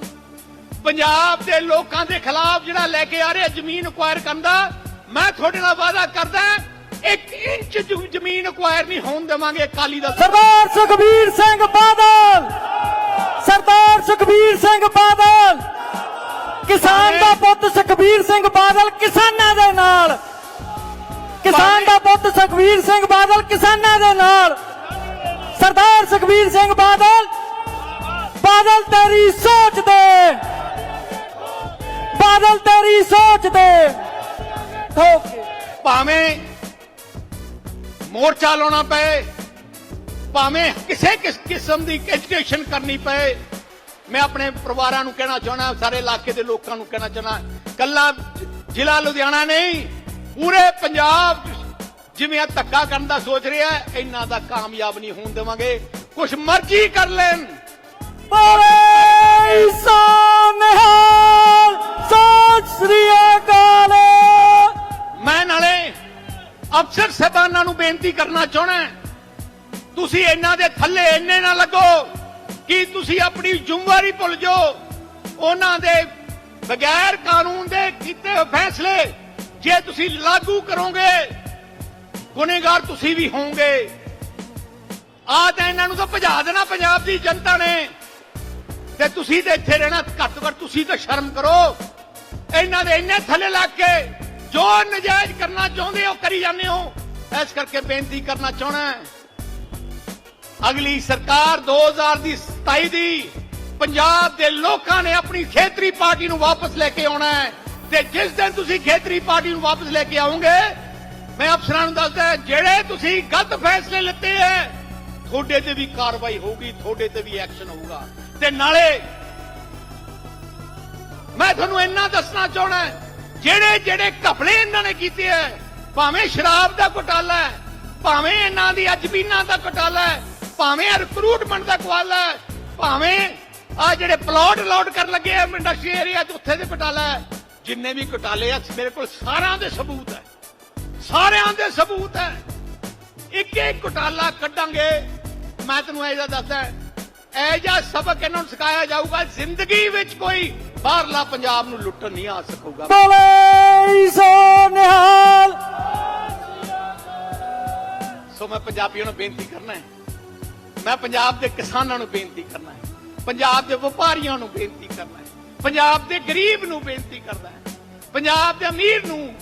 [SPEAKER 1] ਪੰਜਾਬ ਦੇ ਲੋਕਾਂ ਦੇ ਖਿਲਾਫ ਜਿਹੜਾ ਲੈ ਕੇ ਆ ਰਿਹਾ ਜ਼ਮੀਨ ਅਕਵਾਇਰ ਕਰਨ ਦਾ ਮੈਂ ਤੁਹਾਡੇ ਨਾਲ ਵਾਅਦਾ ਕਰਦਾ ਇੱਕ ਇੰਚ ਜ਼ਮ- ਜ਼ਮੀਨ ਅਕਵਾਇਰ ਨਹੀਂ ਹੋਣ ਦੇਵਾਂਗੇ ਅਕਾਲੀ ਦਲ।
[SPEAKER 2] ਸਰਦਾਰ ਸੁਖਬੀਰ ਸਿੰਘ ਬਾਦਲ! ਸਰਦਾਰ ਸੁਖਬੀਰ ਸਿੰਘ ਬਾਦਲ! ਕਿਸਾਨ ਦਾ ਪੁੱਤ ਸੁਖਬੀਰ ਸਿੰਘ ਬਾਦਲ ਕਿਸਾਨਾਂ ਦੇ ਨਾਲ। ਕਿਸਾਨ ਦਾ ਪੁੱਤ ਸੁਖਬੀਰ ਸਿੰਘ ਬਾਦਲ ਕਿਸਾਨਾਂ ਦੇ ਨਾਲ। ਸਰਦਾਰ ਸੁਖਬੀਰ ਸਿੰਘ ਬਾਦਲ ਬਾਦਲ ਤੇਰੀ ਸੋਚ ਦੇ ਬਾਦਲ ਤੇਰੀ ਸੋਚ ਦੇ ਠੋਕ।
[SPEAKER 1] ਭਾਵੇਂ ਮੋਰਚਾ ਲਾਉਣਾ ਪਏ, ਭਾਵੇਂ ਕਿਸੇ ਕਿਸ, ਕਿਸਮ ਦੀ ਐਜੂਕੇਸ਼ਨ ਕਰਨੀ ਪਏ, ਮੈਂ ਆਪਣੇ ਪਰਿਵਾਰਾਂ ਨੂੰ ਕਹਿਣਾ ਚਾਹਣਾ ਸਾਰੇ ਇਲਾਕੇ ਦੇ ਲੋਕਾਂ ਨੂੰ ਕਹਿਣਾ ਚਾਹਣਾ ਕੱਲਾ ਜ਼ਿਲ੍ਹਾ ਲੁਧਿਆਣਾ ਨਹੀਂ ਪੂਰੇ ਪੰਜਾਬ ਜਿਵੇਂ ਆ ਧੱਕਾ ਕਰਨ ਦਾ ਸੋਚ ਰਿਹਾ ਹੈ, ਇਹਨਾਂ ਦਾ ਕਾਮਯਾਬ ਨਹੀਂ ਹੋਣ ਦੇਵਾਂਗੇ। ਕੁਛ ਮਰਜ਼ੀ ਕਰ ਲੈਣ।
[SPEAKER 2] ਬੋਲੇ ਨਿਹਾਲ ਸਤਿ ਸ੍ਰੀ ਅਕਾਲ।
[SPEAKER 1] ਮੈਂ ਨਾਲੇ ਅਫਸਰ ਸਾਹਿਬਾਨਾਂ ਨੂੰ ਬੇਨਤੀ ਕਰਨਾ ਚਾਹਣਾ ਤੁਸੀਂ ਇਹਨਾਂ ਦੇ ਥੱਲੇ ਇੰਨੇ ਨਾ ਲੱਗੋ ਕਿ ਤੁਸੀਂ ਆਪਣੀ ਜ਼ਿੰਮੇਵਾਰੀ ਭੁੱਲ ਜਾਓ। ਉਹਨਾਂ ਦੇ ਬਗੈਰ ਕਾਨੂੰਨ ਦੇ ਕੀਤੇ ਫੈਸਲੇ ਜੇ ਤੁਸੀਂ ਲਾਗੂ ਕਰੋਗੇ, ਗੁਨੇਗਾਰ ਤੁਸੀਂ ਵੀ ਹੋਵੋਗੇ। ਆ ਤਾਂ ਇਹਨਾਂ ਨੂੰ ਤਾਂ ਭਜਾ ਦੇਣਾ ਪੰਜਾਬ ਦੀ ਜਨਤਾ ਨੇ। ਤੇ ਤੁਸੀਂ ਤੇ ਇੱਥੇ ਰਹਿਣਾ ਘੱਟ ਤੋਂ ਘੱਟ ਤੁਸੀਂ ਤਾਂ ਸ਼ਰਮ ਕਰੋ। ਇਹਨਾਂ ਦੇ ਇੰਨੇ ਥੱਲੇ ਲੱਗ ਕੇ ਜੋ ਨਜਾਇਜ਼ ਕਰਨਾ ਚਾਹੁੰਦੇ ਹੋ, ਕਰੀ ਜਾਂਦੇ ਹੋ। ਇਸ ਕਰਕੇ ਬੇਨਤੀ ਕਰਨਾ ਚਾਹਣਾ ਅਗਲੀ ਸਰਕਾਰ 2027 ਦੀ ਪੰਜਾਬ ਦੇ ਲੋਕਾਂ ਨੇ ਆਪਣੀ ਖੇਤਰੀ ਪਾਰਟੀ ਨੂੰ ਵਾਪਸ ਲੈ ਕੇ ਆਉਣਾ ਹੈ। ਤੇ ਜਿਸ ਦਿਨ ਤੁਸੀਂ ਖੇਤਰੀ ਪਾਰਟੀ ਨੂੰ ਵਾਪਸ ਲੈ ਕੇ ਆਓਗੇ, ਮੈਂ ਅਫਸਰਾਂ ਨੂੰ ਦੱਸਦਾ ਜਿਹੜੇ ਤੁਸੀਂ ਗਲਤ ਫੈਸਲੇ ਲਿੱਤੇ ਹੈ, ਤੁਹਾਡੇ ਤੇ ਵੀ ਕਾਰਵਾਈ ਹੋਊਗੀ, ਤੁਹਾਡੇ ਤੇ ਵੀ ਐਕਸ਼ਨ ਹੋਊਗਾ। ਤੇ ਨਾਲੇ ਮੈਂ ਤੁਹਾਨੂੰ ਇੰਨਾ ਦੱਸਣਾ ਚਾਹਣਾ ਜਿਹੜੇ ਜਿਹੜੇ ਘਪਲੇ ਇਹਨਾਂ ਨੇ ਕੀਤੇ ਐ ਭਾਵੇਂ ਸ਼ਰਾਬ ਦਾ ਘੁਟਾਲਾ ਹੈ, ਭਾਵੇਂ ਇਹਨਾਂ ਦੀ ਅਜਮੀਨਾਂ ਦਾ ਘੁਟਾਲਾ ਹੈ, ਭਾਵੇਂ ਰਿਕਰੂਟਮੈਂਟ ਦਾ ਘੁਟਾਲਾ ਹੈ, ਭਾਵੇਂ ਆ ਜਿਹੜੇ ਪਲਾਟ ਅਲਾਟ ਕਰਨ ਲੱਗੇ ਆ ਇੰਡਸਟਰੀ ਏਰੀਆ 'ਚ ਉੱਥੇ ਦੇ ਘੁਟਾਲਾ ਹੈ ਜਿੰਨੇ ਵੀ ਘੁਟਾਲੇ ਆ ਮੇਰੇ ਕੋਲ ਸਾਰਿਆਂ ਦੇ ਸਬੂਤ ਹੈ। ਸਾਰਿਆਂ ਦੇ ਸਬੂਤ ਹੈ। ਇੱਕ ਇੱਕ ਘੁਟਾਲਾ ਕੱਢਾਂਗੇ। ਮੈਂ ਤੈਨੂੰ ਇਹ ਦੱਸਦਾ ਇਹ ਜਿਹਾ ਸਬਕ ਇਹਨਾਂ ਨੂੰ ਸਿਖਾਇਆ ਜਾਊਗਾ ਜ਼ਿੰਦਗੀ ਵਿੱਚ ਕੋਈ ਬਾਹਰਲਾ ਪੰਜਾਬ ਨੂੰ ਲੁੱਟਣ ਨਹੀਂ ਆ ਸਕੂਗਾ।
[SPEAKER 2] ਬੋਲੇ ਨਿਹਾਲ।
[SPEAKER 1] ਸੋ ਮੈਂ ਪੰਜਾਬੀਆਂ ਨੂੰ ਬੇਨਤੀ ਕਰਨਾ ਹੈ। ਮੈਂ ਪੰਜਾਬ ਦੇ ਕਿਸਾਨਾਂ ਨੂੰ ਬੇਨਤੀ ਕਰਨਾ ਹੈ। ਪੰਜਾਬ ਦੇ ਵਪਾਰੀਆਂ ਨੂੰ ਬੇਨਤੀ ਕਰਨਾ ਪੰਜਾਬ ਦੇ ਗਰੀਬ ਨੂੰ ਬੇਨਤੀ ਕਰਨਾ ਹੈ। ਪੰਜਾਬ ਦੇ ਅਮੀਰ ਨੂੰ,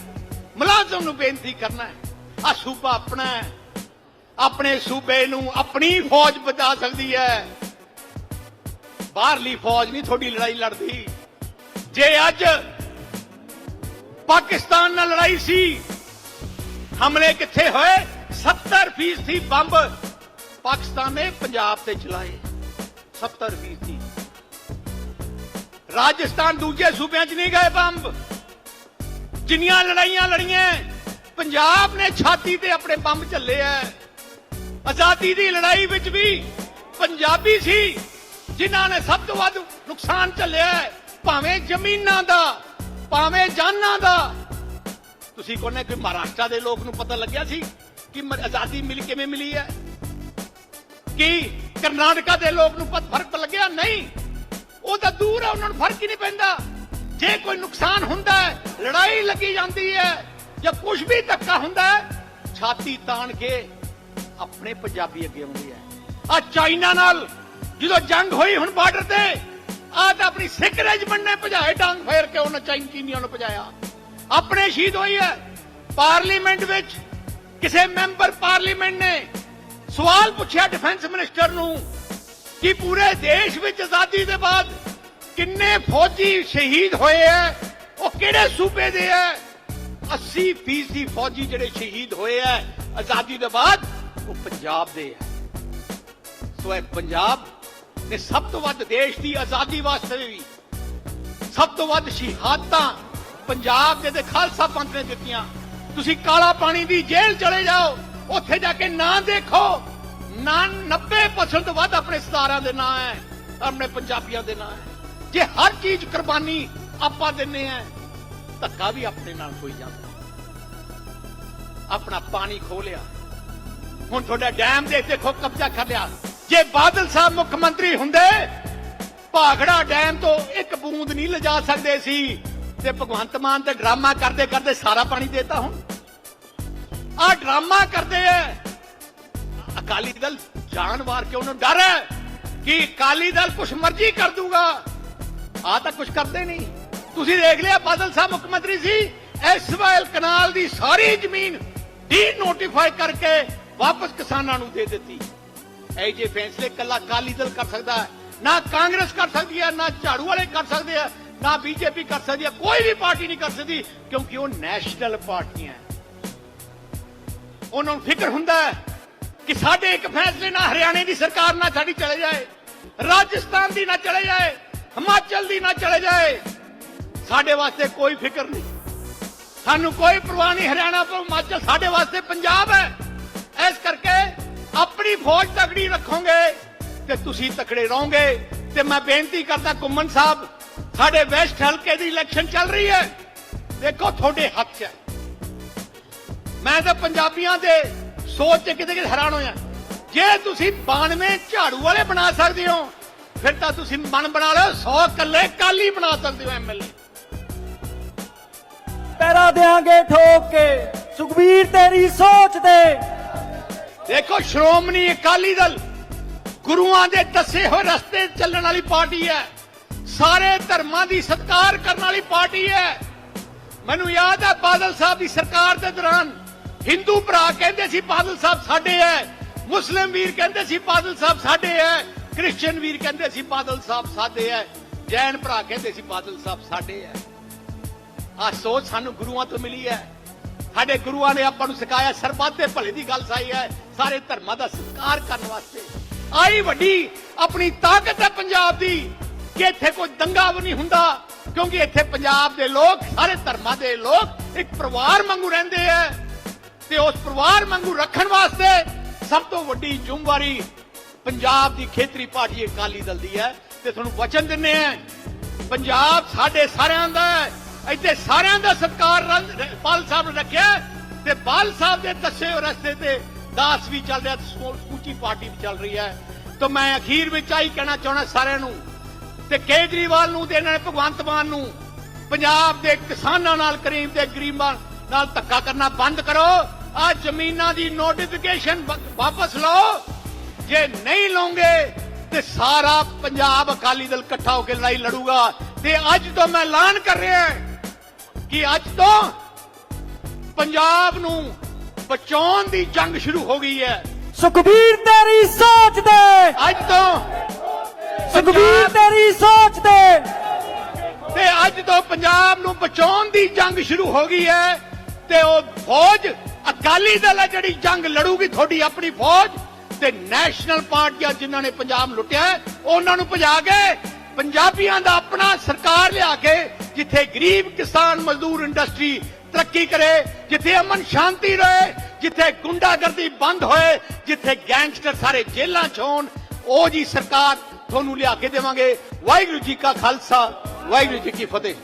[SPEAKER 1] ਮੁਲਾਜ਼ਮ ਨੂੰ ਬੇਨਤੀ ਕਰਨਾ ਹੈ। ਆ ਸੂਬਾ ਆਪਣਾ ਹੈ। ਆਪਣੇ ਸੂਬੇ ਨੂੰ ਆਪਣੀ ਫੌਜ ਬਚਾ ਸਕਦੀ ਹੈ। ਬਾਹਰਲੀ ਫੌਜ ਨਹੀਂ ਤੁਹਾਡੀ ਲੜਾਈ ਲੜਦੀ। ਜੇ ਅੱਜ ਪਾਕਿਸਤਾਨ ਨਾਲ ਲੜਾਈ ਸੀ, ਹਮਲੇ ਕਿੱਥੇ ਹੋਏ? 70 ਫੀਸਦੀ ਬੰਬ ਪਾਕਿਸਤਾਨ ਨੇ ਪੰਜਾਬ ਤੇ ਚਲਾਏ। 70 ਫੀਸਦੀ। ਰਾਜਸਥਾਨ ਦੂਜੇ ਸੂਬਿਆਂ 'ਚ ਨਹੀਂ ਗਏ ਬੰਬ। ਜਿੰਨੀਆਂ ਲੜਾਈਆਂ ਲੜੀਆਂ ਪੰਜਾਬ ਨੇ ਛਾਤੀ ਤੇ ਆਪਣੇ ਬੰਬ ਝੱਲੇ ਐ। ਆਜ਼ਾਦੀ ਦੀ ਲੜਾਈ ਵਿੱਚ ਵੀ ਪੰਜਾਬੀ ਸੀ, ਜਿਨ੍ਹਾਂ ਨੇ ਸਭ ਤੋਂ ਵੱਧ ਨੁਕਸਾਨ ਝੱਲਿਆ ਭਾਵੇਂ ਜ਼ਮੀਨਾਂ ਦਾ, ਭਾਵੇਂ ਜਾਨਾਂ ਦਾ। ਤੁਸੀਂ ਕੋਨੇ ਕੋਈ ਮਹਾਰਾਸ਼ਟਰ ਦੇ ਲੋਕ ਨੂੰ ਪਤਾ ਲੱਗਿਆ ਸੀ ਕਿ ਆਜ਼ਾਦੀ ਮਿਲ ਕਿਵੇਂ ਮਿਲੀ ਹੈ ਕੀ ਕਰਨਾਟਕਾ ਦੇ ਲੋਕ ਨੂੰ ਪਤ, ਫ਼ਰਕ ਲੱਗਿਆ? ਨਹੀਂ। ਉਹ ਤਾਂ ਦੂਰ ਹੈ ਉਹਨਾਂ ਨੂੰ ਫ਼ਰਕ ਹੀ ਨਹੀਂ ਪੈਂਦਾ। ਜੇ ਕੋਈ ਨੁਕਸਾਨ ਹੁੰਦਾ ਹੈ, ਲੜਾਈ ਲੱਗੀ ਜਾਂਦੀ ਹੈ, ਜਾਂ ਕੁਝ ਵੀ ਧੱਕਾ ਹੁੰਦਾ ਹੈ, ਛਾਤੀ ਤਾਣ ਕੇ ਆਪਣੇ ਪੰਜਾਬੀ ਅੱਗੇ ਆਉਂਦੇ ਆ ਆ ਚਾਈਨਾ ਨਾਲ, ਜਦੋਂ ਜੰਗ ਹੋਈ ਹੁਣ ਬਾਰਡਰ ਤੇ, ਆ ਤਾਂ ਆਪਣੀ ਸਿੱਖ ਰੈਜੀਮੈਂਟ ਨੇ ਭਜਾਏ ਡਾਂਗ ਫੇਰ ਕੇ ਉਹਨਾਂ ਚਾਈਨ ਨੂੰ ਭਜਾਇਆ। ਆਪਣੇ ਸ਼ਹੀਦ ਹੋਈ ਹੈ। ਪਾਰਲੀਮੈਂਟ ਵਿੱਚ ਕਿਸੇ ਮੈਂਬਰ ਪਾਰਲੀਮੈਂਟ ਨੇ ਸਵਾਲ ਪੁੱਛਿਆ ਡਿਫੈਂਸ ਮਿਨਿਸਟਰ ਨੂੰ ਕਿ ਪੂਰੇ ਦੇਸ਼ ਵਿੱਚ ਆਜ਼ਾਦੀ ਦੇ ਬਾਅਦ ਕਿੰਨੇ ਫੌਜੀ ਸ਼ਹੀਦ ਹੋਏ ਐ, ਉਹ ਕਿਹੜੇ ਸੂਬੇ ਦੇ ਐ? 80% ਫੌਜੀ ਜਿਹੜੇ ਸ਼ਹੀਦ ਹੋਏ ਐ, ਆਜ਼ਾਦੀ ਦੇ ਬਾਅਦ ਉਹ ਪੰਜਾਬ ਦੇ ਐ। ਸੋ ਇਹ ਪੰਜਾਬ ਨੇ ਸਭ ਤੋਂ ਵੱਧ ਦੇਸ਼ ਦੀ ਆਜ਼ਾਦੀ ਵਾਸਤੇ ਵੀ ਸਭ ਤੋਂ ਵੱਧ ਸ਼ਹਾਦਤਾਂ ਪੰਜਾਬ ਦੇ ਤੇ ਖਾਲਸਾ ਪੰਥ ਨੇ ਦਿੱਤੀਆਂ। ਤੁਸੀਂ ਕਾਲਾ ਪਾਣੀ ਦੀ ਜੇਲ੍ਹ ਚਲੇ ਜਾਓ, ਉੱਥੇ ਜਾ ਕੇ ਨਾਂ ਦੇਖੋ। ਨਾ 90% ਤੋਂ ਵੱਧ ਆਪਣੇ ਸਤਾਰਾਂ ਦੇ ਨਾਂ ਹੈ, ਆਪਣੇ ਪੰਜਾਬੀਆਂ ਦੇ ਨਾਂ ਹੈ। ਜੇ ਹਰ ਚੀਜ਼ ਕੁਰਬਾਨੀ ਆਪਾਂ ਦਿੰਨੇ ਆ ਧੱਕਾ ਵੀ ਆਪਣੇ ਨਾਲ ਕੋਈ ਜਾਂਦਾ ਆਪਣਾ ਪਾਣੀ ਖੋ ਲਿਆ। ਹੁਣ ਤੁਹਾਡਾ ਡੈਮ ਦੇ ਦੇਖੋ ਕਬਜ਼ਾ ਕਰ ਲਿਆ। ਜੇ ਬਾਦਲ ਸਾਹਿਬ ਮੁੱਖ ਮੰਤਰੀ ਹੁੰਦੇ ਭਾਗੜਾ ਡੈਮ ਤੋਂ ਇੱਕ ਬੂੰਦ ਨਹੀਂ ਲਿਜਾ ਸਕਦੇ ਸੀ ਤੇ ਭਗਵੰਤ ਮਾਨ ਤੇ ਡਰਾਮਾ ਕਰਦੇ ਕਰਦੇ ਸਾਰਾ ਪਾਣੀ ਦੇਤਾ ਹੁਣ। ਆ ਡਰਾਮਾ ਕਰਦੇ ਐ ਅਕਾਲੀ ਦਲ ਜਾਨ ਵਾਰ ਕੇ ਉਹਨੂੰ ਡਰ? ਹੈ ਕਿ ਅਕਾਲੀ ਦਲ ਕੁਛ ਮਰਜ਼ੀ ਕਰ ਦੂਗਾ? ਆ ਤਾਂ ਕੁਛ ਕਰਦੇ ਨਹੀਂ। ਤੁਸੀਂ ਦੇਖ ਲਿਆ ਬਾਦਲ ਸਾਹਿਬ ਮੁੱਖ ਮੰਤਰੀ ਸੀ? ਐਸਵਾਈਐਲ ਕਨਾਲ ਦੀ ਸਾਰੀ ਜ਼ਮੀਨ ਡੀ ਨੋਟੀਫਾਈ ਕਰਕੇ ਵਾਪਸ ਕਿਸਾਨਾਂ ਨੂੰ ਦੇ ਦਿੱਤੀ। ਇਹ ਜੇ ਫੈਸਲੇ ਕੱਲਾ ਅਕਾਲੀ ਦਲ ਕਰ ਸਕਦਾ ਹੈ, ਨਾ ਕਾਂਗਰਸ ਕਰ ਸਕਦੀ ਹੈ, ਨਾ ਝਾੜੂ ਵਾਲੇ ਕਰ ਸਕਦੇ ਆ, ਨਾ ਬੀਜੇਪੀ ਕਰ ਸਕਦੀ ਹੈ ਕੋਈ ਵੀ ਪਾਰਟੀ ਨਹੀਂ ਕਰ ਸਕਦੀ, ਕਿਉਂਕਿ ਉਹ ਨੈਸ਼ਨਲ ਪਾਰਟੀਆਂ ਹੈ। ਉਹਨਾਂ ਨੂੰ ਫਿਕਰ ਹੁੰਦਾ ਹੈ ਕਿ ਸਾਡੇ ਇੱਕ ਫੈਸਲੇ ਨਾਲ ਹਰਿਆਣੇ ਦੀ ਸਰਕਾਰ ਨਾ ਸਾਡੀ ਚਲੇ ਜਾਏ, ਰਾਜਸਥਾਨ ਦੀ ਨਾ ਚਲੇ ਜਾਏ, ਹਿਮਾਚਲ ਦੀ ਨਾ ਚਲੇ ਜਾਏ, ਸਾਡੇ ਵਾਸਤੇ ਕੋਈ ਫਿਕਰ ਨਹੀਂ। ਸਾਨੂੰ ਕੋਈ ਪਰਵਾਹ ਨਹੀਂ, ਹਰਿਆਣਾ ਤੋਂ ਹਿਮਾਚਲ ਸਾਡੇ ਵਾਸਤੇ ਪੰਜਾਬ ਹੈ। ਇਸ ਕਰਕੇ ਆਪਣੀ ਫੌਜ ਤਕੜੀ ਰੱਖੋਗੇ ਤੇ ਤੁਸੀਂ ਤਕੜੇ ਰਹੋਗੇ। ਤੇ ਮੈਂ ਬੇਨਤੀ ਕਰਦਾ ਕੁੰਮਨ ਸਾਹਿਬ, ਸਾਡੇ ਵੈਸਟ ਹਲਕੇ ਦੀ ਇਲੈਕਸ਼ਨ ਚੱਲ ਰਹੀ ਹੈ। ਦੇਖੋ ਤੁਹਾਡੇ ਹੱਥ 'ਚ ਹੈ। ਮੈਂ ਤਾਂ ਪੰਜਾਬੀਆਂ ਦੇ ਸੋਚ ਤੇ ਕਿਤੇ ਕਿਤੇ ਹੈਰਾਨ ਹੋਇਆ। ਜੇ ਤੁਸੀਂ 92 ਝਾੜੂ ਵਾਲੇ ਬਣਾ ਸਕਦੇ ਹੋ ਫਿਰ ਤਾਂ ਤੁਸੀਂ ਮਨ ਬਣਾ ਲਓ 100 ਕੱਲੇ ਕਾਲੀ ਬਣਾ ਸਕਦੇ ਹੋ ਐਮਐਲਏ
[SPEAKER 2] ਪੈਰਾ ਦੇਾਂਗੇ ਠੋਕ ਕੇ ਸੁਖਬੀਰ ਤੇਰੀ ਸੋਚ ਦੇ
[SPEAKER 1] ਦੇਖੋ ਸ਼੍ਰੋਮਣੀ ਅਕਾਲੀ ਦਲ ਗੁਰੂਆਂ ਦੇ ਦੱਸੇ ਹੋਏ ਰਸਤੇ ਤੇ ਚੱਲਣ ਵਾਲੀ ਪਾਰਟੀ ਹੈ। ਸਾਰੇ ਧਰਮਾਂ ਦੀ ਸਤਿਕਾਰ ਕਰਨ ਵਾਲੀ ਪਾਰਟੀ ਹੈ। ਮੈਨੂੰ ਯਾਦ ਹੈ ਬਾਦਲ ਸਾਹਿਬ ਦੀ ਸਰਕਾਰ ਦੇ ਦੌਰਾਨ ਹਿੰਦੂ ਭਰਾ ਕਹਿੰਦੇ ਸੀ ਬਾਦਲ ਸਾਹਿਬ ਸਾਡੇ ਹੈ ਮੁਸਲਿਮ ਵੀਰ ਕਹਿੰਦੇ ਸੀ ਬਾਦਲ ਸਾਹਿਬ ਸਾਡੇ ਹੈ ਕ੍ਰਿਸਚੀਅਨ ਵੀਰ ਕਹਿੰਦੇ ਸੀ ਬਾਦਲ ਸਾਹਿਬ ਸਾਡੇ ਹੈ ਜੈਨ ਭਰਾ ਕਹਿੰਦੇ ਸੀ ਬਾਦਲ ਸਾਹਿਬ ਸਾਡੇ ਹੈ ਆ ਸੋਚ ਸਾਨੂੰ ਗੁਰੂਆਂ ਤੋਂ ਮਿਲੀ ਹੈ ਸਾਡੇ ਗੁਰੂਆਂ ਨੇ ਆਪਾਂ ਨੂੰ ਸਿਖਾਇਆ, ਸਰਬੱਤ ਭਲੇ ਦੀ ਗੱਲ ਸਾਈ ਹੈ ਸਾਰੇ ਧਰਮਾਂ ਦਾ ਸਤਿਕਾਰ ਕਰਨ ਵਾਸਤੇ। ਆਈ ਵੱਡੀ ਆਪਣੀ ਤਾਕਤ ਹੈ ਪੰਜਾਬ ਦੀ, ਕਿ ਇੱਥੇ ਕੋਈ ਦੰਗਾ ਵੀ ਨਹੀਂ ਹੁੰਦਾ, ਕਿਉਂਕਿ ਇੱਥੇ ਪੰਜਾਬ ਦੇ ਲੋਕ, ਸਾਰੇ ਧਰਮਾਂ ਦੇ ਲੋਕ ਇੱਕ ਪਰਿਵਾਰ ਵਾਂਗੂ ਰਹਿੰਦੇ ਆ ਤੇ ਉਸ ਪਰਿਵਾਰ ਵਾਂਗੂ ਰੱਖਣ ਵਾਸਤੇ ਸਭ ਤੋਂ ਵੱਡੀ ਜ਼ਿੰਮੇਵਾਰੀ ਪੰਜਾਬ ਦੀ ਖੇਤਰੀ ਪਾਰਟੀ ਅਕਾਲੀ ਦਲ ਦੀ ਹੈ। ਤੇ ਤੁਹਾਨੂੰ ਵਚਨ ਦਿੰਨੇ ਆ, ਪੰਜਾਬ ਸਾਡੇ ਸਾਰਿਆਂ ਦਾ ਇੱਥੇ ਸਾਰਿਆਂ ਦਾ ਸਤਿਕਾਰ ਰੰਗ- ਬਾਲ ਸਾਹਿਬ ਨੇ ਰੱਖਿਆ ਤੇ ਬਾਲ ਸਾਹਿਬ ਦੇ ਦੱਸੇ ਹੋਏ ਰਸਤੇ ਤੇ ਦਾਸ ਵੀ ਚੱਲ ਰਿਹਾ ਤੇ ਸਮੁੱਚੀ ਪਾਰਟੀ ਵੀ ਚੱਲ ਰਹੀ ਹੈ। ਤਾਂ ਮੈਂ ਅਖੀਰ ਵਿੱਚ ਆਹੀ ਕਹਿਣਾ ਚਾਹਣਾ ਸਾਰਿਆਂ ਨੂੰ, ਤੇ ਕੇਜਰੀਵਾਲ ਨੂੰ ਤੇ ਇਹਨਾਂ ਨੇ ਭਗਵੰਤ ਮਾਨ ਨੂੰ, ਪੰਜਾਬ ਦੇ ਕਿਸਾਨਾਂ ਨਾਲ ਕਰੀਮ ਤੇ ਗਰੀਬਾਂ ਨਾਲ ਧੱਕਾ ਕਰਨਾ ਬੰਦ ਕਰੋ। ਆ ਜ਼ਮੀਨਾਂ ਦੀ ਨੋਟੀਫਿਕੇਸ਼ਨ ਵਾਪਸ ਲਓ। ਜੇ ਨਹੀਂ ਲਓਗੇ ਤੇ ਸਾਰਾ ਪੰਜਾਬ ਅਕਾਲੀ ਦਲ ਇਕੱਠਾ ਹੋ ਕੇ ਲੜਾਈ ਲੜੂਗਾ। ਤੇ ਅੱਜ ਤੋਂ ਮੈਂ ਐਲਾਨ ਕਰ ਰਿਹਾ ਕਿ ਅੱਜ ਤੋਂ ਪੰਜਾਬ ਨੂੰ ਬਚਾਉਣ ਦੀ ਜੰਗ ਸ਼ੁਰੂ ਹੋ ਗਈ ਹੈ।
[SPEAKER 2] ਸੁਖਬੀਰ ਤੇਰੀ ਸੋਚ ਦੇ
[SPEAKER 1] ਅੱਜ ਤੋਂ
[SPEAKER 2] ਸੁਖਬੀਰ ਤੇਰੀ ਸੋਚ ਦੇ
[SPEAKER 1] ਤੇ ਅੱਜ ਤੋਂ ਪੰਜਾਬ ਨੂੰ ਬਚਾਉਣ ਦੀ ਜੰਗ ਸ਼ੁਰੂ ਹੋ ਗਈ ਹੈ। ਤੇ ਉਹ ਫੌਜ ਅਕਾਲੀ ਦਲ ਹੈ ਜਿਹੜੀ ਜੰਗ ਲੜੂਗੀ ਤੁਹਾਡੀ ਆਪਣੀ ਫੌਜ ਤੇ ਨੈਸ਼ਨਲ ਪਾਰਟੀਆਂ ਜਿਨ੍ਹਾਂ ਨੇ ਪੰਜਾਬ ਲੁੱਟਿਆ ਉਹਨਾਂ ਨੂੰ ਭਜਾ ਕੇ ਪੰਜਾਬੀਆਂ ਦਾ ਆਪਣਾ ਸਰਕਾਰ ਲਿਆ ਕੇ ਜਿੱਥੇ ਗਰੀਬ ਕਿਸਾਨ ਮਜ਼ਦੂਰ ਇੰਡਸਟਰੀ ਤਰੱਕੀ ਕਰੇ, ਜਿੱਥੇ ਅਮਨ ਸ਼ਾਂਤੀ ਰਹੇ, ਜਿੱਥੇ ਗੁੰਡਾਗਰਦੀ ਬੰਦ ਹੋਏ, ਜਿੱਥੇ ਗੈਂਗਸਟਰ ਸਾਰੇ ਜੇਲ੍ਹਾਂ 'ਚ ਹੋਣ, ਉਹ ਜੀ ਸਰਕਾਰ ਤੁਹਾਨੂੰ ਲਿਆ ਕੇ ਦੇਵਾਂਗੇ। ਵਾਹਿਗੁਰੂ ਜੀ ਕਾ ਖਾਲਸਾ, ਵਾਹਿਗੁਰੂ ਜੀ ਕੀ ਫਤਿਹ।